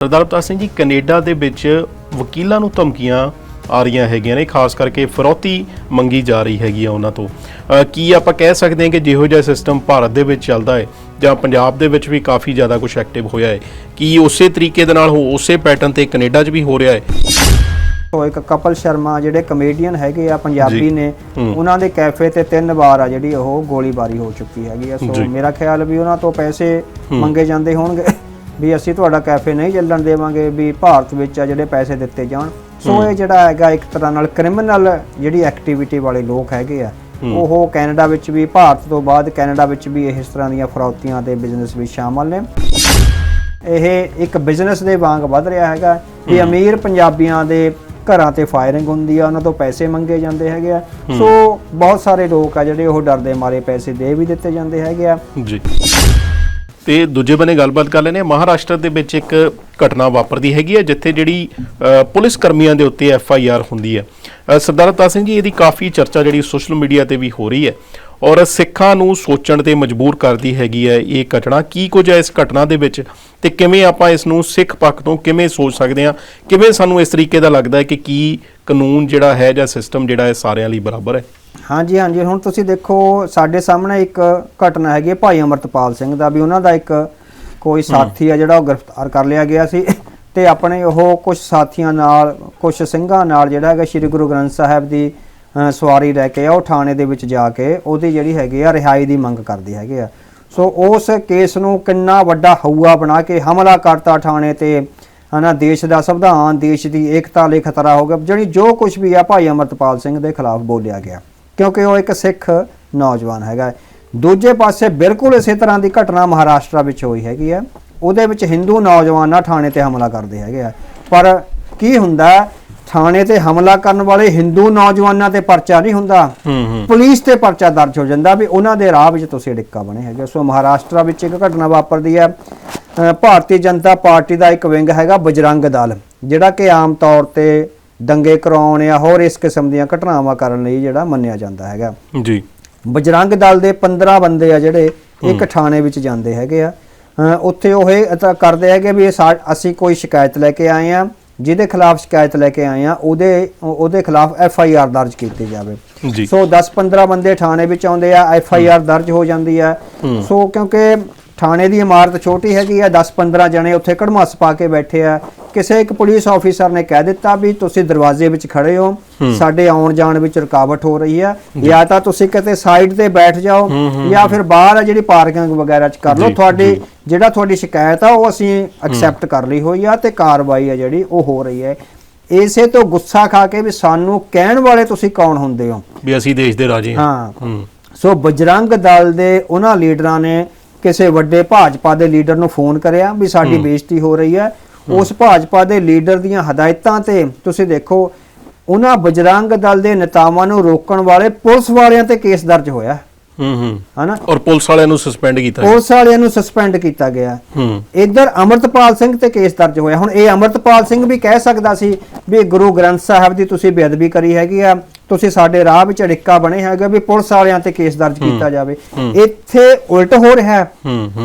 ਸਰਦਾਰ Avtar Singh ji Canada ਦੇ ਵਿੱਚ ਵਕੀਲਾਂ ਨੂੰ ਧਮਕੀਆਂ ਆ ਰਹੀਆਂ ਹੈਗੀਆਂ ਨੇ ਖਾਸ ਕਰਕੇ ਫਰੌਤੀ ਮੰਗੀ ਜਾ ਰਹੀ ਹੈਗੀ ਆ ਉਹਨਾਂ ਤੋਂ ਕੀ ਆਪਾਂ ਕਹਿ ਸਕਦੇ ਹਾਂ ਕਿ ਜਿਹੋ ਜਿਹਾ ਸਿਸਟਮ ਭਾਰਤ ਦੇ ਵਿੱਚ ਚੱਲਦਾ ਹੈ ਜਾਂ ਪੰਜਾਬ ਦੇ ਵਿੱਚ ਵੀ ਕਾਫੀ ਜ਼ਿਆਦਾ ਕੁਝ ਐਕਟਿਵ ਹੋਇਆ ਹੈ ਕੀ ਉਸੇ ਤਰੀਕੇ ਦੇ ਨਾਲ ਹੋ ਉਸੇ ਪੈਟਰਨ ਤੇ ਕੈਨੇਡਾ 'ਚ ਵੀ ਹੋ ਰਿਹਾ ਹੈ ਉਹ ਇੱਕ ਕਪਲ ਸ਼ਰਮਾ ਜਿਹੜੇ ਕਮੇਡੀਅਨ ਹੈਗੇ ਆ ਜੀ। ਪੰਜਾਬੀ ਨੇ ਹੂੰ। ਉਹਨਾਂ ਦੇ ਕੈਫੇ ਤੇ ਤਿੰਨ ਵਾਰ ਆ ਜਿਹੜੀ ਉਹ ਗੋਲੀਬਾਰੀ ਹੋ ਚੁੱਕੀ ਹੈਗੀ ਆ ਜੀ। ਸੋ ਮੇਰਾ ਖਿਆਲ ਵੀ ਉਹਨਾਂ ਤੋਂ ਪੈਸੇ ਮੰਗੇ ਜਾਂਦੇ ਹੋਣਗੇ ਵੀ ਅਸੀਂ ਤੁਹਾਡਾ ਕੈਫੇ ਨਹੀਂ ਚੱਲਣ ਦੇਵਾਂਗੇ ਵੀ ਭਾਰਤ ਵਿੱਚ ਆ ਜਿਹੜੇ ਪੈਸੇ ਦਿੱਤੇ ਜਾਣ। ਸੋ ਇਹ ਜਿਹੜਾ ਹੈਗਾ ਇੱਕ ਤਰ੍ਹਾਂ ਨਾਲ ਕ੍ਰਿਮੀਨਲ ਜਿਹੜੀ ਐਕਟੀਵਿਟੀ ਵਾਲੇ ਲੋਕ ਹੈਗੇ ਆ ਉਹ ਕੈਨੇਡਾ ਵਿੱਚ ਵੀ ਭਾਰਤ ਤੋਂ ਬਾਅਦ ਕੈਨੇਡਾ ਵਿੱਚ ਵੀ ਇਸ ਤਰ੍ਹਾਂ ਦੀਆਂ ਫਰੌਤੀਆਂ ਦੇ ਬਿਜ਼ਨਸ ਵਿੱਚ ਸ਼ਾਮਲ ਨੇ। ਇਹ ਇੱਕ ਬਿਜ਼ਨਸ ਦੇ ਵਾਂਗ ਵੱਧ ਰਿਹਾ ਹੈਗਾ ਵੀ ਅਮੀਰ ਪੰਜਾਬੀਆਂ ਦੇ ਘਰਾਂ ਤੇ ਫਾਇਰਿੰਗ ਹੁੰਦੀ ਆ ਉਹਨਾਂ ਤੋਂ ਪੈਸੇ ਮੰਗੇ ਜਾਂਦੇ ਹੈਗੇ ਆ। ਸੋ ਬਹੁਤ ਸਾਰੇ ਲੋਕ ਆ ਜਿਹੜੇ ਉਹ ਡਰਦੇ ਮਾਰੇ ਪੈਸੇ ਦੇ ਵੀ ਦਿੱਤੇ ਜਾਂਦੇ ਹੈਗੇ ਆ। ਜੀ। ਤੇ ਦੂਜੇ ਬੰਨੇ ਗੱਲਬਾਤ ਕਰ ਲੈਨੇ ਮਹਾਰਾਸ਼ਟਰ ਦੇ ਵਿੱਚ ਇੱਕ ਘਟਨਾ ਵਾਪਰਦੀ ਹੈਗੀ ਹੈ, ਜਿੱਥੇ ਜਿਹੜੀ ਪੁਲਿਸ ਕਰਮੀਆਂ ਦੇ ਉੱਤੇ ਐਫ ਆਈ ਆਰ ਹੁੰਦੀ ਹੈ। ਸਰਦਾਰ ਅਵਤਾਰ ਸਿੰਘ ਜੀ, ਇਹਦੀ ਕਾਫੀ ਚਰਚਾ ਜਿਹੜੀ ਸੋਸ਼ਲ ਮੀਡੀਆ ਤੇ ਵੀ ਹੋ ਰਹੀ ਹੈ ਔਰ ਸਿੱਖਾਂ ਨੂੰ ਸੋਚਣ ਤੇ ਮਜਬੂਰ ਕਰਦੀ ਹੈਗੀ ਹੈ ਇਹ ਘਟਨਾ। ਕੀ ਕੁਝ ਹੈ ਇਸ ਘਟਨਾ ਦੇ ਵਿੱਚ ਤੇ ਕਿਵੇਂ ਆਪਾਂ ਇਸ ਨੂੰ ਸਿੱਖ ਪੱਖ ਤੋਂ ਕਿਵੇਂ ਸੋਚ ਸਕਦੇ ਹਾਂ? ਕਿਵੇਂ ਸਾਨੂੰ ਇਸ ਤਰੀਕੇ ਦਾ ਲੱਗਦਾ ਹੈ ਕਿ ਕੀ ਕਾਨੂੰਨ ਜਿਹੜਾ ਹੈ ਜਾਂ ਸਿਸਟਮ ਜਿਹੜਾ ਹੈ ਸਾਰਿਆਂ ਲਈ ਬਰਾਬਰ ਹੈ? ਹਾਂਜੀ ਹਾਂਜੀ। ਹੁਣ ਤੁਸੀਂ ਦੇਖੋ ਸਾਡੇ ਸਾਹਮਣੇ ਇੱਕ ਘਟਨਾ ਹੈਗੀ ਹੈ ਭਾਈ ਅਮਰਤਪਾਲ ਸਿੰਘ ਦਾ ਵੀ ਉਹਨਾਂ ਦਾ ਇੱਕ ਕੋਈ ਸਾਥੀ ਆ ਜਿਹੜਾ ਉਹ ਗ੍ਰਿਫਤਾਰ ਕਰ ਲਿਆ ਗਿਆ ਸੀ। ਤੇ ਆਪਣੇ ਉਹ ਕੁਝ ਸਾਥੀਆਂ ਨਾਲ ਕੁਝ ਸਿੰਘਾਂ ਨਾਲ ਜਿਹੜਾ ਹੈਗਾ ਸ੍ਰੀ ਗੁਰੂ ਗ੍ਰੰਥ ਸਾਹਿਬ ਦੀ ਸਵਾਰੀ ਲੈ ਕੇ ਆ ਉਹ ਥਾਣੇ ਦੇ ਵਿੱਚ ਜਾ ਕੇ ਉਹਦੀ ਜਿਹੜੀ ਹੈਗੀ ਆ ਰਿਹਾਈ ਦੀ ਮੰਗ ਕਰਦੇ ਹੈਗੇ ਆ। ਸੋ ਉਸ ਕੇਸ ਨੂੰ ਕਿੰਨਾ ਵੱਡਾ ਹਊਆ ਬਣਾ ਕੇ ਹਮਲਾ ਕਰਤਾ ਥਾਣੇ ਤੇ ਹਨਾ ਦੇਸ਼ ਦਾ ਸੰਵਿਧਾਨ ਦੇਸ਼ ਦੀ ਏਕਤਾ ਲਈ ਖਤਰਾ ਹੋ ਗਿਆ। ਜਿਹੜੀ ਜੋ ਕੁਝ ਵੀ ਆ ਭਾਈ ਅਮਰਤਪਾਲ ਸਿੰਘ ਦੇ ਖਿਲਾਫ ਬੋਲਿਆ ਗਿਆ। ਕਿਉਂਕਿ ਉਹ ਇੱਕ ਸਿੱਖ ਨੌਜਵਾਨ ਹੈਗਾ। ਦੂਜੇ ਪਾਸੇ ਬਿਲਕੁਲ ਇਸੇ ਤਰ੍ਹਾਂ ਦੀ ਘਟਨਾ ਮਹਾਰਾਸ਼ਟਰ ਵਿੱਚ ਹੋਈ ਹੈਗੀ ਹੈ। ਉਹਦੇ ਵਿੱਚ ਹਿੰਦੂ ਨੌਜਵਾਨਾਂ ਥਾਣੇ ਤੇ ਹਮਲਾ ਕਰਦੇ ਹੈਗੇ ਆ। ਪਰ ਕੀ ਹੁੰਦਾ? ਥਾਣੇ ਤੇ ਹਮਲਾ ਕਰਨ ਵਾਲੇ ਹਿੰਦੂ ਨੌਜਵਾਨਾਂ ਤੇ ਪਰਚਾ ਨਹੀਂ ਹੁੰਦਾ। ਹੂੰ ਹੂੰ। ਪੁਲਿਸ ਤੇ ਪਰਚਾ ਦਰਜ ਹੋ ਜਾਂਦਾ ਵੀ ਉਹਨਾਂ ਦੇ ਰਾਹ ਵਿੱਚ ਤੁਸੀਂ ਡਿੱਕਾ ਬਣੇ ਹੈਗੇ ਸੋ ਮਹਾਰਾਸ਼ਟਰ ਵਿੱਚ ਇੱਕ ਘਟਨਾ ਵਾਪਰਦੀ ਹੈ। ਭਾਰਤੀ ਜਨਤਾ ਪਾਰਟੀ ਦਾ ਇੱਕ ਵਿੰਗ ਹੈਗਾ ਬਜਰੰਗ ਦਲ ਜਿਹੜਾ ਕਿ ਆਮ ਤੌਰ ਤੇ ਦੰਗੇ ਕਰਾਉਣ ਜਾਂ ਹੋਰ ਇਸ ਕਿਸਮ ਦੀਆਂ ਘਟਨਾਵਾਂ ਕਰਨ ਲਈ ਜਿਹੜਾ ਮੰਨਿਆ ਜਾਂਦਾ ਹੈਗਾ। ਜੀ। ਬਜਰੰਗ ਦਲ ਦੇ 15 ਬੰਦੇ ਆ ਜਿਹੜੇ ਇੱਕ ਥਾਣੇ ਵਿੱਚ ਜਾਂਦੇ ਹੈਗੇ ਆ। ਉੱਥੇ ਉਹ ਇਹ ਕਰਦੇ ਹੈਗੇ ਵੀ ਅਸੀਂ ਕੋਈ ਸ਼ਿਕਾਇਤ ਲੈ ਕੇ ਆਏ ਆ ਜਿਹਦੇ ਖਿਲਾਫ ਸ਼ਿਕਾਇਤ ਲੈ ਕੇ ਆਏ ਆ ਉਹਦੇ ਉਹਦੇ ਖਿਲਾਫ ਐਫ ਆਈ ਆਰ ਦਰਜ ਕੀਤੀ ਜਾਵੇ। ਸੋ 10-15 ਬੰਦੇ ਥਾਣੇ ਵਿੱਚ ਆਉਂਦੇ ਆ ਐਫ ਆਈ ਆਰ ਦਰਜ ਹੋ ਜਾਂਦੀ ਆ। ਸੋ ਕਿਉਂਕਿ ਥਾਣੇ ਦੀ ਇਮਾਰਤ ਛੋਟੀ ਹੈਗੀ ਆ 10-15 ਜਣੇ ਉੱਥੇ ਕੜਮਾਸ ਪਾ ਕੇ ਬੈਠੇ ਆ। ਕਿਸੇ ਇੱਕ ਪੁਲਿਸ ਆਫੀਸਰ ਨੇ ਕਹਿ ਦਿੱਤਾ ਵੀ ਤੁਸੀਂ ਦਰਵਾਜ਼ੇ ਵਿੱਚ ਖੜੇ ਹੋ ਸਾਡੇ ਆਉਣ ਜਾਣ ਵਿੱਚ ਰੁਕਾਵਟ ਹੋ ਰਹੀ ਆ। ਜਾਂ। ਤਾਂ ਤੁਸੀਂ ਕਿਤੇ ਸਾਈਡ ਤੇ ਬੈਠ ਜਾਓ ਜਾਂ ਫਿਰ ਬਾਹਰ ਆ ਜਿਹੜੀ ਪਾਰਕਿੰਗ ਵਗੈਰਾ ਚ ਕਰ ਲਓ ਤੁਹਾਡੀ ਜਿਹੜਾ ਤੁਹਾਡੀ ਸ਼ਿਕਾਇਤ ਆ ਉਹ ਅਸੀਂ ਐਕਸੈਪਟ ਕਰ ਲਈ ਹੋਈ ਆ ਤੇ ਕਾਰਵਾਈ ਆ ਜਿਹੜੀ ਉਹ ਹੋ ਰਹੀ ਹੈ। ਇਸੇ ਤੋਂ ਗੁੱਸਾ ਖਾ ਕੇ ਵੀ ਸਾਨੂੰ ਕਹਿਣ ਵਾਲੇ ਤੁਸੀਂ ਕੌਣ ਹੁੰਦੇ ਹੋ? ਵੀ ਅਸੀਂ ਦੇਸ਼ ਦੇ ਰਾਜੇ ਹਾਂ। ਹਾਂ। ਹੂੰ। ਸੋ ਬਜਰੰਗ ਦਲ ਦੇ ਉਹਨਾਂ ਲੀਡਰਾਂ ਨੇ ਕਿਸੇ ਵੱਡੇ ਭਾਜਪਾ ਦੇ ਲੀਡਰ ਨੂੰ ਫੋਨ ਕਰਿਆ ਵੀ ਸਾਡੀ ਬੇਇੱਜ਼ਤੀ ਹੋ ਰਹੀ ਹੈ। ਉਸ ਭਾਜਪਾ ਦੇ ਲੀਡਰ ਦੀਆਂ ਹਦਾਇਤਾਂ ਤੇ ਤੁਸੀਂ ਦੇਖੋ ਉਹਨਾਂ ਬਜਰੰਗ ਦਲ ਦੇ ਨੇਤਾਵਾਂ ਨੂੰ ਰੋਕਣ ਵਾਲੇ ਪੁਲਿਸ ਵਾਲਿਆਂ ਤੇ ਕੇਸ ਦਰਜ ਹੋਇਆ। ਹੂੰ ਹੂੰ। ਹਨਾ? ਔਰ ਪੁਲਿਸ ਵਾਲਿਆਂ ਨੂੰ ਸਸਪੈਂਡ ਕੀਤਾ ਗਿਆ। ਪੁਲਿਸ ਵਾਲਿਆਂ ਨੂੰ ਸਸਪੈਂਡ ਕੀਤਾ ਗਿਆ। ਹੂੰ। ਇੱਧਰ ਅਮਰਤਪਾਲ ਸਿੰਘ ਤੇ ਕੇਸ ਦਰਜ ਹੋਇਆ। ਹੁਣ ਇਹ ਅਮਰਤਪਾਲ ਸਿੰਘ ਵੀ ਕਹਿ ਸਕਦਾ ਸੀ ਵੀ ਗੁਰੂ ਗ੍ਰੰਥ ਸਾਹਿਬ ਦੀ ਤੁਸੀਂ ਬੇਅਦਬੀ ਕਰੀ ਹੈਗੀ ਆ। ਤੁਸੀਂ ਸਾਡੇ ਰਾਹ ਵਿੱਚ ਅੜਿੱਕਾ ਬਣੇ ਹੈਗੇ ਵੀ ਪੁਲਿਸ ਵਾਲਿਆਂ ਤੇ ਕੇਸ ਦਰਜ ਕੀਤਾ ਜਾਵੇ। ਇੱਥੇ ਉਲਟ ਹੋ ਰਿਹਾ ਹੈ।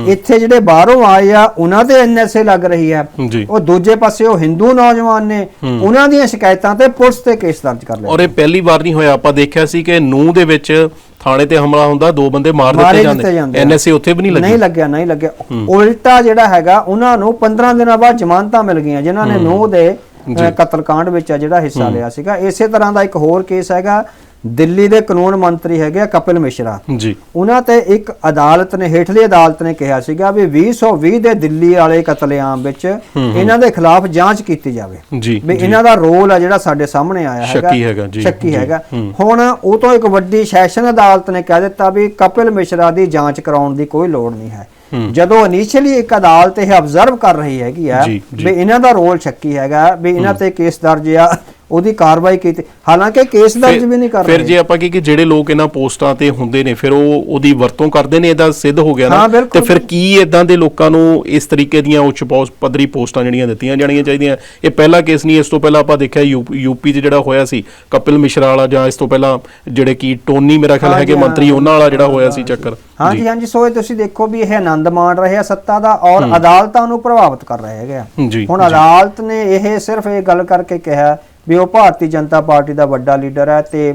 ਇੱਥੇ ਜਿਹੜੇ ਬਾਹਰੋਂ ਆਏ ਆ ਉਹਨਾਂ ਤੇ ਐਨਐਸਏ ਲੱਗ ਰਹੀ ਹੈ। ਉਹ ਦੂਜੇ ਪਾਸੇ ਉਹ ਹਿੰਦੂ ਨੌਜਵਾਨ ਨੇ ਉਹਨਾਂ ਦੀਆਂ ਸ਼ਿਕਾਇਤਾਂ ਤੇ ਪੁਲਿਸ ਤੇ ਕੇਸ ਦਰਜ ਕਰ ਲਿਆ। ਔਰ ਇਹ ਪਹਿਲੀ ਵਾਰ ਨਹੀਂ ਹੋਇਆ। ਆਪਾਂ ਦੇਖਿਆ ਸੀ ਕਿ ਨੂੰ ਦੇ ਵਿੱਚ ਥਾਣੇ ਤੇ ਹਮਲਾ ਹੁੰਦਾ ਦੋ ਬੰਦੇ ਮਾਰ ਦਿੱਤੇ ਜਾਂਦੇ। ਐਨਐਸਏ ਉੱਥੇ ਵੀ ਨਹੀਂ ਲੱਗੀ। ਨਹੀਂ ਲੱਗਿਆ ਨਹੀਂ ਲੱਗਿਆ। ਉਲਟਾ ਜਿਹੜਾ ਹੈਗਾ ਉਹਨਾਂ ਨੂੰ 15 ਦਿਨਾਂ ਬਾਅਦ ਜ਼ਮਾਨਤਾਂ ਮਿਲ ਗਈਆਂ ਜਿਨ੍ਹਾਂ ਨੇ ਨੂੰਹ ਦੇ ਕਤਲकांड ਵਿੱਚ ਆ ਜਿਹੜਾ ਹਿੱਸਾ ਲਿਆ ਸੀਗਾ। ਇਸੇ ਤਰ੍ਹਾਂ ਦਾ ਇੱਕ ਹੋਰ ਕੇਸ ਹੈਗਾ। ਦਿੱਲੀ ਦੇ ਕਾਨੂੰਨ ਮੰਤਰੀ ਹੈਗੇ ਆ ਕਪਿਲ ਮਿਸ਼ਰਾ। ਜੀ। ਉਹਨਾਂ ਤੇ ਇੱਕ ਅਦਾਲਤ ਨੇ ਹੇਠਲੀ ਅਦਾਲਤ ਨੇ ਕਿਹਾ ਸੀਗਾ ਵੀ 2020 ਦੇ ਦਿੱਲੀ ਵਾਲੇ ਕਤਲੇਆਮ ਵਿੱਚ ਇਹਨਾਂ ਦੇ ਖਿਲਾਫ ਜਾਂਚ ਕੀਤੀ ਜਾਵੇ। ਵੀ ਇਹਨਾਂ ਦਾ ਰੋਲ ਆ ਜਿਹੜਾ ਸਾਡੇ ਸਾਹਮਣੇ ਆਇਆ ਹੈਗਾ। ਸ਼ੱਕੀ ਹੈਗਾ, ਜੀ, ਸ਼ੱਕੀ ਹੈਗਾ। ਹੁਣ ਉਹ ਤੋਂ ਇੱਕ ਵੱਡੀ ਸੈਸ਼ਨ ਅਦਾਲਤ ਨੇ ਕਹਿ ਦਿੱਤਾ ਵੀ ਕਪਿਲ ਮਿਸ਼ਰਾ ਦੀ ਜਾਂਚ ਕਰਾਉਣ ਦੀ ਕੋਈ ਲੋੜ ਨਹੀਂ ਹੈ। ਜਦੋਂ ਇਨੀਸ਼ੀਅਲੀ ਇੱਕ ਅਦਾਲਤ ਇਹ ਅਬਜ਼ਰਵ ਕਰ ਰਹੀ ਹੈਗੀ ਆ। ਵੀ ਇਹਨਾਂ ਦਾ ਰੋਲ ਸ਼ੱਕੀ ਹੈਗਾ ਵੀ ਇਹਨਾਂ ਤੇ ਕੇਸ ਦਰਜ ਆ ਉਹਦੀ ਕਾਰਵਾਈ ਕੀਤੀ। ਹਾਲਾਂਕਿ ਕੇਸ ਦਰਜ ਵੀ ਨਹੀਂ ਕਰ ਫਿਰ ਜੇ ਆਪਾਂ ਕਹੀਏ ਕਿ ਜਿਹੜੇ ਲੋਕ ਇਹਨਾਂ ਪੋਸਟਾਂ ਤੇ ਹੁੰਦੇ ਨੇ ਫਿਰ ਉਹ ਉਹਦੀ ਵਰਤੋਂ ਕਰਦੇ ਨੇ ਇਹਦਾ ਸਿੱਧ ਹੋ ਗਿਆ ਨਾ। ਤੇ ਫਿਰ ਕੀ ਇਦਾਂ ਦੇ ਲੋਕਾਂ ਨੂੰ ਇਸ ਤਰੀਕੇ ਦੀਆਂ ਉੱਚ ਪੱਧਰੀ ਪੋਸਟਾਂ ਜਿਹੜੀਆਂ ਦਿੱਤੀਆਂ ਜਾਣੀਆਂ ਚਾਹੀਦੀਆਂ? ਇਹ ਪਹਿਲਾ ਕੇਸ ਨਹੀਂ ਇਸ ਤੋਂ ਪਹਿਲਾਂ ਆਪਾਂ ਦੇਖਿਆ ਯੂਪੀ 'ਚ ਜਿਹੜਾ ਹੋਇਆ ਸੀ ਕਪਿਲ ਮਿਸ਼ਰਾ ਵਾਲਾ ਜਾਂ ਇਸ ਤੋਂ ਪਹਿਲਾਂ ਜਿਹੜੇ ਕੀ ਟੋਨੀ ਮੇਰਾ ਖਿਆਲ ਹੈਗੇ ਮੰਤਰੀ। ਉਹਨਾਂ ਵਾਲਾ ਜਿਹੜਾ ਹੋਇਆ ਸੀ ਚੱਕਰ। ਹਾਂਜੀ ਹਾਂਜੀ ਸੋ ਇਹ ਤੁਸੀਂ ਦੇਖੋ ਵੀ ਇਹ ਆਨੰਦ ਮਾਣ ਰਹੇ ਆ ਸੱਤਾ ਦਾ ਔਰ ਅਦਾਲਤਾਂ ਨੂੰ ਪ੍ਰਭਾਵਿਤ ਕਰ ਰਹੇ ਹੈਗੇ। ਹੁਣ ਅਦਾਲਤ ਨੇ ਇਹ ਸਿਰਫ ਇਹ ਗੱਲ ਕਰਕੇ ਕਿਹਾ ਵੀ ਉਹ ਭਾਰਤੀ ਜਨਤਾ ਪਾਰਟੀ ਦਾ ਵੱਡਾ ਲੀਡਰ ਹੈ ਤੇ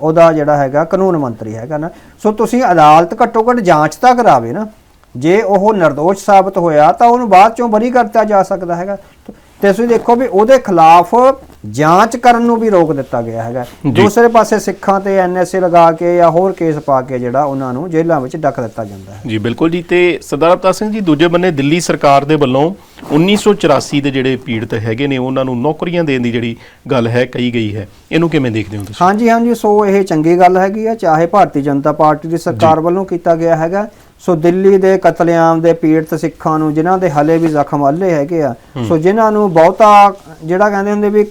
ਉਹਦਾ ਜਿਹੜਾ ਹੈਗਾ ਕਾਨੂੰਨ ਮੰਤਰੀ ਹੈਗਾ ਨਾ। ਸੋ ਤੁਸੀਂ ਅਦਾਲਤ ਘੱਟੋ ਘੱਟ ਜਾਂਚ ਤਾਂ ਕਰਾਵੇ ਨਾ। ਜੇ ਉਹ ਨਿਰਦੋਸ਼ ਸਾਬਤ ਹੋਇਆ ਤਾਂ ਉਹਨੂੰ ਬਾਅਦ ਚੋਂ ਬਰੀ ਕਰਤਾ ਜਾ ਸਕਦਾ ਹੈਗਾ। ਤੇ ਤੁਸੀਂ ਦੇਖੋ ਵੀ ਉਹਦੇ ਖਿਲਾਫ ਜਾਂਚ ਕਰਨ ਨੂੰ ਵੀ ਰੋਕ ਦਿੱਤਾ ਗਿਆ ਹੈਗਾ। ਦੂਸਰੇ ਪਾਸੇ ਸਿੱਖਾਂ ਤੇ ਐਨਐਸਏ ਲਗਾ ਕੇ ਜਾਂ ਹੋਰ ਕੇਸ ਪਾ ਕੇ ਜਿਹੜਾ ਉਹਨਾਂ ਨੂੰ ਜੇਲ੍ਹਾਂ ਵਿੱਚ ਡੱਕ ਦਿੱਤਾ ਜਾਂਦਾ ਹੈ। ਜੀ ਬਿਲਕੁਲ ਜੀ। ਤੇ ਸਰਦਾਰ ਅਵਤਾਰ ਸਿੰਘ ਜੀ ਦੂਜੇ ਬੰਨੇ ਦਿੱਲੀ ਸਰਕਾਰ ਦੇ ਵੱਲੋਂ 1984 ਦੇ ਜਿਹੜੇ ਪੀੜਤ ਹੈਗੇ ਨੇ ਉਹਨਾਂ ਨੂੰ ਨੌਕਰੀਆਂ ਦੇਣ ਦੀ ਜਿਹੜੀ ਗੱਲ ਹੈ ਕਹੀ ਗਈ ਹੈ। ਇਹਨੂੰ ਕਿਵੇਂ ਦੇਖਦੇ ਹੋ ਤੁਸੀਂ? ਹਾਂਜੀ ਹਾਂਜੀ। ਸੋ ਇਹ ਚੰਗੀ ਗੱਲ ਹੈਗੀ ਆ। ਚਾਹੇ ਭਾਰਤੀ ਜਨਤਾ ਪਾਰਟੀ ਦੀ ਸਰਕਾਰ ਵੱਲੋਂ ਕੀਤਾ ਗਿਆ ਹੈਗਾ। ਸੋ ਦਿੱਲੀ ਦੇ ਕਤਲੇਆਮ ਦੇ ਪੀੜਤ ਸਿੱਖਾਂ ਨੂੰ ਜਿਨ੍ਹਾਂ ਦੇ ਹਲੇ ਵੀ ਜ਼ਖਮ ਹੱਲੇ ਹੈਗੇ ਆ ਸੋ ਜਿਨ੍ਹਾਂ ਨੂੰ ਬਹੁਤਾ ਜਿਹੜਾ ਕਹਿੰਦੇ ਹੁੰਦੇ ਵੀ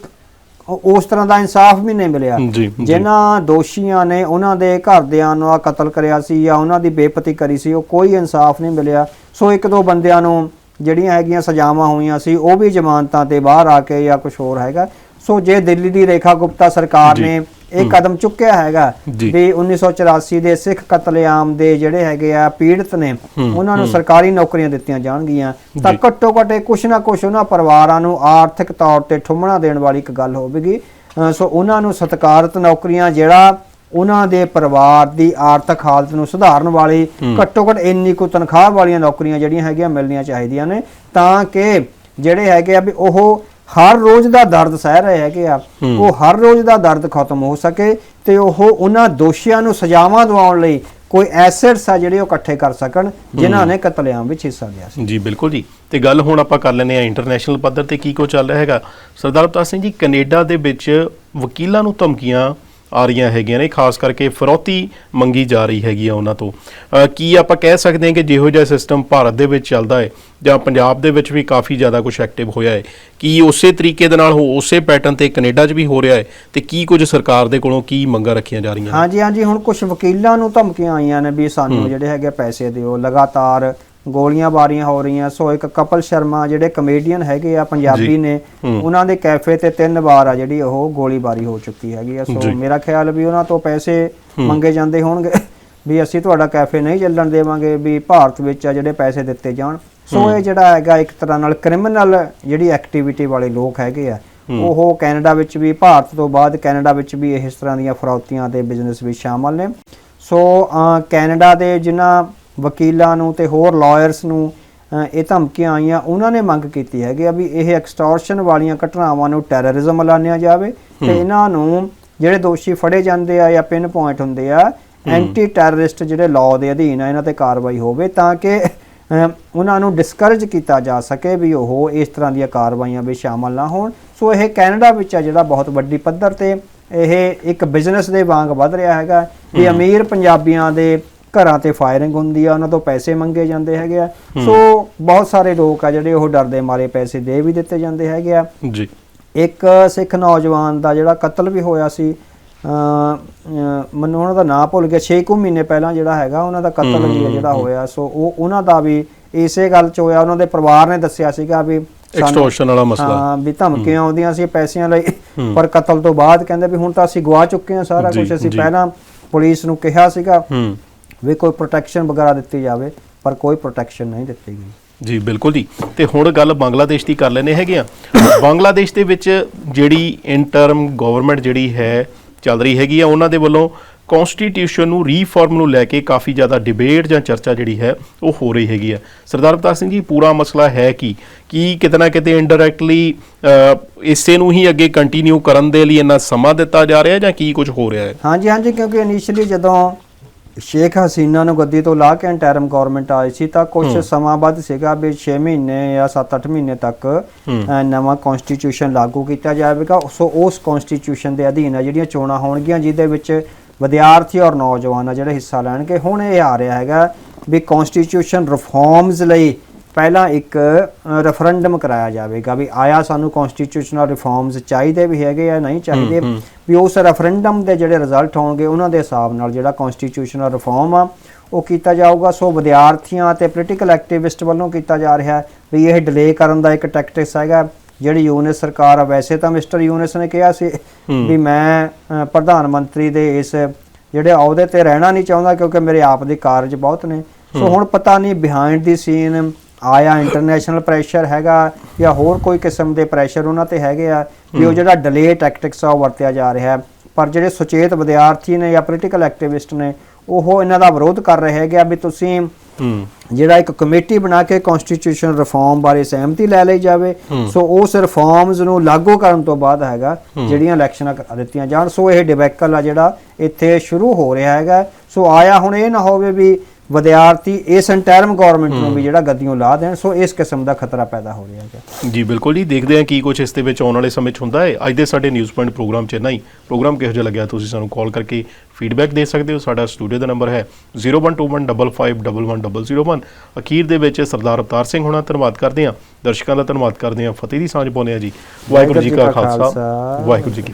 ਉਸ ਤਰ੍ਹਾਂ ਦਾ ਇਨਸਾਫ ਵੀ ਨਹੀਂ ਮਿਲਿਆ। ਜਿਨ੍ਹਾਂ ਦੋਸ਼ੀਆਂ ਨੇ ਉਹਨਾਂ ਦੇ ਘਰਦਿਆਂ ਨੂੰ ਕਤਲ ਕਰਿਆ ਸੀ ਜਾਂ ਉਹਨਾਂ ਦੀ ਬੇਪਤੀ ਕਰੀ ਸੀ ਉਹ ਕੋਈ ਇਨਸਾਫ ਨਹੀਂ ਮਿਲਿਆ ਸੋ ਇੱਕ ਦੋ ਬੰਦਿਆਂ ਨੂੰ ਜਿਹੜੀਆਂ ਹੈਗੀਆਂ ਸਜ਼ਾਵਾਂ ਹੋਈਆਂ ਸੀ ਉਹ ਵੀ ਜ਼ਮਾਨਤਾਂ ਤੇ ਬਾਹਰ ਆ ਕੇ ਜਾਂ ਕੁਝ ਹੋਰ ਹੈਗਾ ਸੋ ਜੇ ਦਿੱਲੀ ਦੀ ਰੇਖਾ ਗੁਪਤਾ ਸਰਕਾਰ। ਨੇ ਇਹ ਕਦਮ ਚੁੱਕਿਆ ਹੈਗਾ। ਵੀ 1984 ਦੇ ਸਿੱਖ ਕਤਲੇਆਮ ਦੇ ਜਿਹੜੇ ਹੈਗੇ ਆ ਪੀੜਤ ਨੇ ਉਹਨਾਂ ਨੂੰ ਸਰਕਾਰੀ ਨੌਕਰੀਆਂ ਦਿੱਤੀਆਂ ਜਾਣਗੀਆਂ। ਤਾਂ। ਘੱਟੋ ਘੱਟ ਕੁਛ ਨਾ ਕੁਛ ਉਹਨਾਂ ਪਰਿਵਾਰਾਂ ਨੂੰ ਆਰਥਿਕ ਤੌਰ ਤੇ ਠੁੰਮਣਾ ਦੇਣ ਵਾਲੀ ਇੱਕ ਗੱਲ ਹੋਵੇਗੀ। ਸੋ ਉਹਨਾਂ ਨੂੰ ਸਤਿਕਾਰਤ ਨੌਕਰੀਆਂ ਜਿਹੜਾ ਉਹਨਾਂ ਦੇ ਪਰਿਵਾਰ ਦੀ ਆਰਥਿਕ ਹਾਲਤ ਨੂੰ ਸੁਧਾਰਨ ਵਾਲੀ ਘੱਟੋ ਘੱਟ ਇੰਨੀ ਕੁ ਤਨਖਾਹ ਵਾਲੀਆਂ ਨੌਕਰੀਆਂ ਜਿਹੜੀਆਂ ਹੈਗੀਆਂ ਮਿਲਣੀਆਂ ਚਾਹੀਦੀਆਂ ਨੇ। ਤਾਂ ਕਿ ਜਿਹੜੇ ਹੈਗੇ ਆ ਵੀ ਉਹ ਹਰ ਰੋਜ਼ ਦਾ ਦਰਦ ਸਹਿ ਰਹੇ ਹੈਗੇ ਆ ਉਹ ਹਰ ਰੋਜ਼ ਦਾ ਦਰਦ ਖਤਮ ਹੋ ਸਕੇ ਤੇ ਉਹ ਉਹਨਾਂ ਦੋਸ਼ੀਆਂ ਨੂੰ ਸਜ਼ਾਵਾਂ ਦਿਵਾਉਣ ਲਈ ਕੋਈ ਐਸੈਟਸ ਆ ਜਿਹੜੇ ਉਹ ਇਕੱਠੇ ਕਰ ਸਕਣ ਜਿਨ੍ਹਾਂ ਨੇ ਕਤਲੇਆਮ ਵਿੱਚ ਹਿੱਸਾ ਲਿਆ ਸੀ। ਜੀ ਬਿਲਕੁਲ ਜੀ। ਤੇ ਗੱਲ ਹੁਣ ਆਪਾਂ ਕਰ ਲੈਂਦੇ ਆ ਇੰਟਰਨੈਸ਼ਨਲ ਪੱਧਰ ਤੇ ਕੀ ਕੁਝ ਚੱਲ ਰਿਹਾ ਹੈਗਾ। ਸਰਦਾਰ ਅਵਤਾਰ ਸਿੰਘ ਜੀ ਕੈਨੇਡਾ ਦੇ ਵਿੱਚ ਵਕੀਲਾਂ ਨੂੰ ਧਮਕੀਆਂ ਆ ਰਹੀਆਂ ਹੈਗੀਆਂ ਨੇ ਖਾਸ ਕਰਕੇ ਫਰੌਤੀ ਮੰਗੀ ਜਾ ਰਹੀ ਹੈਗੀ ਆ ਉਹਨਾਂ ਤੋਂ ਕੀ ਆਪਾਂ ਕਹਿ ਸਕਦੇ ਹਾਂ ਕਿ ਜਿਹੋ ਜਿਹਾ ਸਿਸਟਮ ਭਾਰਤ ਦੇ ਵਿੱਚ ਚੱਲਦਾ ਹੈ ਜਾਂ ਪੰਜਾਬ ਦੇ ਵਿੱਚ ਵੀ ਕਾਫੀ ਜ਼ਿਆਦਾ ਕੁਝ ਐਕਟਿਵ ਹੋਇਆ ਹੈ ਕੀ ਉਸੇ ਤਰੀਕੇ ਦੇ ਨਾਲ ਹੋ ਉਸੇ ਪੈਟਰਨ ਤੇ ਕੈਨੇਡਾ 'ਚ ਵੀ ਹੋ ਰਿਹਾ ਹੈ ਤੇ ਕੀ ਕੁਝ ਸਰਕਾਰ ਦੇ ਕੋਲੋਂ ਕੀ ਮੰਗਾਂ ਰੱਖੀਆਂ ਜਾ ਰਹੀਆਂ? ਹਾਂਜੀ ਹਾਂਜੀ ਹੁਣ ਕੁਝ ਵਕੀਲਾਂ ਨੂੰ ਧਮਕੀਆਂ ਆਈਆਂ ਨੇ ਵੀ ਸਾਨੂੰ ਜਿਹੜੇ ਹੈਗੇ ਪੈਸੇ ਦਿਓ ਲਗਾਤਾਰ ਗੋਲੀਆਂ ਬਾਰੀਆਂ ਹੋ ਰਹੀਆਂ। ਸੋ ਇੱਕ ਕਪਲ ਸ਼ਰਮਾ ਜਿਹੜੇ ਕਮੇਡੀਅਨ ਹੈਗੇ ਆ। ਪੰਜਾਬੀ ਨੇ। ਉਹਨਾਂ ਦੇ ਕੈਫੇ ਤੇ ਤਿੰਨ ਵਾਰ ਆ ਜਿਹੜੀ ਉਹ ਗੋਲੀਬਾਰੀ ਹੋ ਚੁੱਕੀ ਹੈਗੀ ਆ। ਸੋ ਮੇਰਾ ਖਿਆਲ ਵੀ ਉਹਨਾਂ ਤੋਂ ਪੈਸੇ ਮੰਗੇ ਜਾਂਦੇ ਹੋਣਗੇ ਵੀ ਅਸੀਂ ਤੁਹਾਡਾ ਕੈਫੇ ਨਹੀਂ ਚੱਲਣ ਦੇਵਾਂਗੇ ਵੀ ਭਾਰਤ ਵਿੱਚ ਆ ਜਿਹੜੇ ਪੈਸੇ ਦਿੱਤੇ ਜਾਣ। ਸੋ ਇਹ ਜਿਹੜਾ ਹੈਗਾ ਇੱਕ ਤਰ੍ਹਾਂ ਨਾਲ ਕ੍ਰਿਮੀਨਲ ਜਿਹੜੀ ਐਕਟੀਵਿਟੀ ਵਾਲੇ ਲੋਕ ਹੈਗੇ ਆ ਉਹ ਕੈਨੇਡਾ ਵਿੱਚ ਵੀ ਭਾਰਤ ਤੋਂ ਬਾਅਦ ਕੈਨੇਡਾ ਵਿੱਚ ਵੀ ਇਸ ਤਰ੍ਹਾਂ ਦੀਆਂ ਫਰੌਤੀਆਂ ਤੇ ਬਿਜ਼ਨਸ ਵਿੱਚ ਸ਼ਾਮਲ ਨੇ। ਸੋ ਕੈਨੇਡਾ ਦੇ ਜਿਨ੍ਹਾਂ ਵਕੀਲਾਂ ਨੂੰ ਤੇ ਹੋਰ ਲਾਇਰਸ ਨੂੰ ਇਹ ਧਮਕੀਆਂ ਆਈਆਂ। ਉਹਨਾਂ ਨੇ ਮੰਗ ਕੀਤੀ ਹੈਗੀ ਆ ਵੀ ਇਹ ਐਕਸਟੋਰਸ਼ਨ ਵਾਲੀਆਂ ਘਟਨਾਵਾਂ ਨੂੰ ਟੈਰਰਿਜ਼ਮ ਐਲਾਨਿਆ ਜਾਵੇ ਤੇ ਇਹਨਾਂ ਨੂੰ ਜਿਹੜੇ ਦੋਸ਼ੀ ਫੜੇ ਜਾਂਦੇ ਆ ਜਾਂ ਪਿਨ ਪੁਆਇੰਟ ਹੁੰਦੇ ਆ ਐਂਟੀ ਟੈਰਰਿਸਟ ਜਿਹੜੇ ਲਾਅ ਦੇ ਅਧੀਨ ਆ ਇਹਨਾਂ ਤੇ ਕਾਰਵਾਈ ਹੋਵੇ ਤਾਂ ਕਿ ਉਹਨਾਂ ਨੂੰ ਡਿਸਕਰੇਜ ਕੀਤਾ ਜਾ ਸਕੇ ਵੀ ਉਹ ਇਸ ਤਰ੍ਹਾਂ ਦੀਆਂ ਕਾਰਵਾਈਆਂ ਵਿੱਚ ਸ਼ਾਮਲ ਨਾ ਹੋਣ। ਸੋ ਇਹ ਕੈਨੇਡਾ ਵਿੱਚ ਆ ਜਿਹੜਾ ਬਹੁਤ ਵੱਡੀ ਪੱਧਰ ਤੇ ਇਹ ਇੱਕ ਬਿਜ਼ਨਸ ਦੇ ਵਾਂਗ ਵੱਧ ਰਿਹਾ ਹੈਗਾ। ਵੀ ਅਮੀਰ ਪੰਜਾਬੀਆਂ ਦੇ ਘਰਾਂ ਤੇ ਫਾਇਰਿੰਗ ਹੁੰਦੀ ਆ ਉਹਨਾਂ ਤੋਂ ਪੈਸੇ ਮੰਗੇ ਜਾਂਦੇ ਹੈਗੇ ਆ। ਸੋ ਬਹੁਤ ਸਾਰੇ ਲੋਕ ਆ ਜਿਹੜੇ ਉਹ ਡਰਦੇ ਮਾਰੇ ਪੈਸੇ ਦੇ ਵੀ ਦਿੱਤੇ ਜਾਂਦੇ ਹੈਗੇ ਆ। ਜੀ। ਇੱਕ ਸਿੱਖ ਨੌਜਵਾਨ ਦਾ ਜਿਹੜਾ ਕਤਲ ਵੀ ਹੋਇਆ ਸੀ ਅ ਮੈਨੂੰ ਉਹਨਾਂ ਦਾ ਨਾਮ ਭੁੱਲ ਗਿਆ। 6 ਕੁ ਮਹੀਨੇ ਪਹਿਲਾਂ ਜਿਹੜਾ ਹੈਗਾ ਉਹਨਾਂ ਦਾ ਕਤਲ ਵੀ ਜਿਹੜਾ ਹੋਇਆ। ਸੋ ਉਹ ਉਹਨਾਂ ਦਾ ਵੀ ਇਸੇ ਗੱਲ 'ਚ ਹੋਇਆ। ਉਹਨਾਂ ਦੇ ਪਰਿਵਾਰ ਨੇ ਦੱਸਿਆ ਸੀਗਾ ਵੀ ਸਾਨੂੰ- ਐਕਸਟੋਰਸ਼ਨ ਵਾਲਾ ਮਸਲਾ। ਹਾਂ ਵੀ ਧਮਕੀਆਂ ਆਉਂਦੀਆਂ ਸੀ ਪੈਸਿਆਂ ਲਈ। ਪਰ ਕਤਲ ਤੋਂ ਬਾਅਦ ਕਹਿੰਦੇ ਵੀ ਹੁਣ ਤਾਂ ਅਸੀਂ ਗਵਾ ਚੁੱਕੇ ਹਾਂ ਸਾਰਾ ਕੁਝ ਅਸੀਂ। ਪਹਿਲਾਂ ਪੁਲਿਸ ਨੂੰ ਕਿਹਾ ਸੀਗਾ। ਹੂੰ। ਵੀ ਕੋਈ ਪ੍ਰੋਟੈਕਸ਼ਨ ਵਗੈਰਾ ਦਿੱਤੀ ਜਾਵੇ ਪਰ ਕੋਈ ਪ੍ਰੋਟੈਕਸ਼ਨ ਨਹੀਂ ਦਿੱਤੀ ਗਈ। ਜੀ ਬਿਲਕੁਲ ਜੀ। ਤੇ ਹੁਣ ਗੱਲ ਬੰਗਲਾਦੇਸ਼ ਦੀ ਕਰ ਲੈਨੇ ਹੈਗੇ ਆ। ਬੰਗਲਾਦੇਸ਼ ਦੇ ਵਿੱਚ ਜਿਹੜੀ ਇੰਟਰਮ ਗਵਰਨਮੈਂਟ ਜਿਹੜੀ ਹੈ ਚੱਲ ਰਹੀ ਹੈਗੀ ਆ ਉਹਨਾਂ ਦੇ ਵੱਲੋਂ ਕਨਸਟੀਟਿਊਸ਼ਨ ਨੂੰ ਰੀਫਾਰਮ ਨੂੰ ਲੈ ਕੇ ਕਾਫੀ ਜ਼ਿਆਦਾ ਡਿਬੇਟ ਜਾਂ ਚਰਚਾ ਜਿਹੜੀ ਹੈ ਉਹ ਹੋ ਰਹੀ ਹੈਗੀ ਆ। ਸਰਦਾਰ ਅਵਤਾਰ ਸਿੰਘ ਜੀ ਪੂਰਾ ਮਸਲਾ ਹੈ ਕੀ? ਕੀ ਕਿਤੇ ਨਾ ਕਿਤੇ ਇਨਡਾਇਰੈਕਟਲੀ ਇਸੇ ਨੂੰ ਹੀ ਅੱਗੇ ਕੰਟੀਨਿਊ ਕਰਨ ਦੇ ਲਈ ਇੰਨਾ ਸਮਾਂ ਦਿੱਤਾ ਜਾ ਰਿਹਾ ਜਾਂ ਕੀ ਕੁਝ ਹੋ ਰਿਹਾ ਹੈ? ਹਾਂਜੀ ਹਾਂਜੀ ਕਿਉਂਕਿ ਇਨੀਸ਼ੀਅਲੀ ਜਦੋਂ ਸ਼ੇਖ ਹਸੀਨਾ ਨੂੰ ਗੱਦੀ ਤੋਂ ਲਾ ਕੇ ਇੰਟਰਮ ਗਵਰਨਮੈਂਟ ਆਈ ਸੀ ਤਾਂ ਕੁਝ ਸਮਾਂ ਬਾਅਦ ਸੀਗਾ ਵੀ 6 ਮਹੀਨੇ ਜਾਂ 7-8 ਮਹੀਨੇ ਤੱਕ ਨਵਾਂ ਕਨਸਟੀਟਿਊਸ਼ਨ ਲਾਗੂ ਕੀਤਾ ਜਾਵੇਗਾ। ਸੋ ਉਸ ਕਨਸਟੀਟਿਊਸ਼ਨ ਦੇ ਅਧੀਨ ਆ ਜਿਹੜੀਆਂ ਚੋਣਾਂ ਹੋਣਗੀਆਂ ਜਿਹਦੇ ਵਿੱਚ ਵਿਦਿਆਰਥੀ ਔਰ ਨੌਜਵਾਨ ਆ ਜਿਹੜੇ ਹਿੱਸਾ ਲੈਣਗੇ। ਹੁਣ ਇਹ ਆ ਰਿਹਾ ਹੈਗਾ ਵੀ ਕਨਸਟੀਟਿਊਸ਼ਨ ਰਿਫਾਰਮਸ ਲਈ ਪਹਿਲਾਂ ਇੱਕ ਰੈਫਰੈਂਡਮ ਕਰਾਇਆ ਜਾਵੇਗਾ ਵੀ ਆਇਆ ਸਾਨੂੰ ਕਨਸਟੀਟਿਊਸ਼ਨਲ ਰਿਫਾਰਮਸ ਚਾਹੀਦੇ ਵੀ ਹੈਗੇ ਆ ਨਹੀਂ ਚਾਹੀਦੇ। ਵੀ ਉਸ ਰੈਫਰੈਂਡਮ ਦੇ ਜਿਹੜੇ ਰਿਜ਼ਲਟ ਹੋਣਗੇ ਉਹਨਾਂ ਦੇ ਹਿਸਾਬ ਨਾਲ ਜਿਹੜਾ ਕਨਸਟੀਟਿਊਸ਼ਨਲ ਰਿਫਾਰਮ ਆ ਉਹ ਕੀਤਾ ਜਾਊਗਾ। ਸੋ ਵਿਦਿਆਰਥੀਆਂ ਤੇ ਪੋਲੀਟੀਕਲ ਐਕਟਿਵਿਸਟ ਵੱਲੋਂ ਕੀਤਾ ਜਾ ਰਿਹਾ ਵੀ ਇਹ ਡਿਲੇ ਕਰਨ ਦਾ ਇੱਕ ਟੈਕਟਿਕਸ ਹੈਗਾ। ਜਿਹੜੀ ਯੂਨਿਸ ਸਰਕਾਰ ਆ ਵੈਸੇ ਤਾਂ ਮਿਸਟਰ ਯੂਨਿਸ ਨੇ ਕਿਹਾ ਸੀ ਵੀ ਮੈਂ ਪ੍ਰਧਾਨ ਮੰਤਰੀ ਦੇ ਇਸ ਜਿਹੜੇ ਅਹੁਦੇ ਤੇ ਰਹਿਣਾ ਨਹੀਂ ਚਾਹੁੰਦਾ ਕਿਉਂਕਿ ਮੇਰੇ ਆਪ ਦੇ ਕਾਰਜ ਬਹੁਤ ਨੇ। ਸੋ ਹੁਣ ਪਤਾ ਨਹੀਂ ਬਿਹਾਈਂਡ ਦੀ ਸੀਨ ਆਇਆ ਇੰਟਰਨੈਸ਼ਨਲ ਪ੍ਰੈਸ਼ਰ ਹੈਗਾ ਜਾਂ ਹੋਰ ਕੋਈ ਕਿਸਮ ਦੇ ਪ੍ਰੈਸ਼ਰ ਉਹਨਾਂ ਤੇ ਹੈਗੇ ਆ ਵੀ ਉਹ ਜਿਹੜਾ ਡਿਲੇ ਟੈਕਟਿਕਸ ਆ ਉਹ ਵਰਤਿਆ ਜਾ ਰਿਹਾ ਹੈ। ਪਰ ਜਿਹੜੇ ਸੁਚੇਤ ਵਿਦਿਆਰਥੀ ਨੇ ਜਾਂ ਪੋਲੀਟੀਕਲ ਐਕਟਿਵਿਸਟ ਨੇ ਉਹ ਇਹਨਾਂ ਦਾ ਵਿਰੋਧ ਕਰ ਰਹੇ ਹੈਗੇ ਆ ਵੀ ਤੁਸੀਂ ਜਿਹੜਾ ਇੱਕ ਕਮੇਟੀ ਬਣਾ ਕੇ ਕਨਸਟੀਟਿਊਸ਼ਨ ਰਿਫਾਰਮ ਬਾਰੇ ਸਹਿਮਤੀ ਲੈ ਲਈ ਜਾਵੇ। ਸੋ ਉਸ ਰਿਫਾਰਮਸ ਨੂੰ ਲਾਗੂ ਕਰਨ ਤੋਂ ਬਾਅਦ ਹੈਗਾ ਜਿਹੜੀਆਂ ਇਲੈਕਸ਼ਨਾਂ ਕਰਾ ਦਿੱਤੀਆਂ ਜਾਣ। ਸੋ ਇਹ ਡਿਬੈਕਲ ਆ ਜਿਹੜਾ ਇੱਥੇ ਸ਼ੁਰੂ ਹੋ ਰਿਹਾ ਹੈਗਾ। ਸੋ ਆਇਆ ਹੁਣ ਇਹ ਨਾ ਹੋਵੇ ਵੀ ਵਿਦਿਆਰਥੀ ਇਸ ਇੰਟਰਮ ਗਵਰਨਮੈਂਟ ਨੂੰ ਵੀ ਜਿਹੜਾ ਗੱਦੀਆਂ ਲਾ ਦੇਣ ਸੋ ਇਸ ਕਿਸਮ ਦਾ ਖਤਰਾ ਪੈਦਾ ਹੋ ਰਿਹਾ ਹੈਗਾ ਜੀ ਬਿਲਕੁਲ ਜੀ ਦੇਖਦੇ ਹਾਂ ਕੀ ਕੁਝ ਇਸ ਦੇ ਵਿੱਚ ਆਉਣ ਵਾਲੇ ਸਮੇਂ 'ਚ ਹੁੰਦਾ ਹੈ। ਅੱਜ ਦੇ ਸਾਡੇ ਨਿਊਜ਼ ਪੁਆਇੰਟ ਪ੍ਰੋਗਰਾਮ 'ਚ ਇੰਨਾ ਹੀ। ਪ੍ਰੋਗਰਾਮ ਕਿਹੋ ਜਿਹਾ ਲੱਗਿਆ ਤੁਸੀਂ ਸਾਨੂੰ ਕਾਲ ਕਰਕੇ ਫੀਡਬੈਕ ਦੇ ਸਕਦੇ ਹੋ। ਸਾਡਾ ਸਟੂਡੀਓ ਦਾ ਨੰਬਰ ਹੈ 0121551101 ਅਖੀਰ ਦੇ ਵਿੱਚ ਸਰਦਾਰ ਅਵਤਾਰ ਸਿੰਘ ਹੋਣਾ ਧੰਨਵਾਦ ਕਰਦੇ ਹਾਂ। ਦਰਸ਼ਕਾਂ ਦਾ ਧੰਨਵਾਦ ਕਰਦੇ ਹਾਂ। ਫਤਿਹ ਦੀ ਸਾਂਝ ਪਾਉਂਦੇ ਹਾਂ ਜੀ। ਵਾਹਿਗੁਰੂ ਜੀ ਕਾ ਖਾਲਸਾ। ਵਾਹਿਗੁਰੂ ਜੀ ਕੀ ਫਤਿਹ।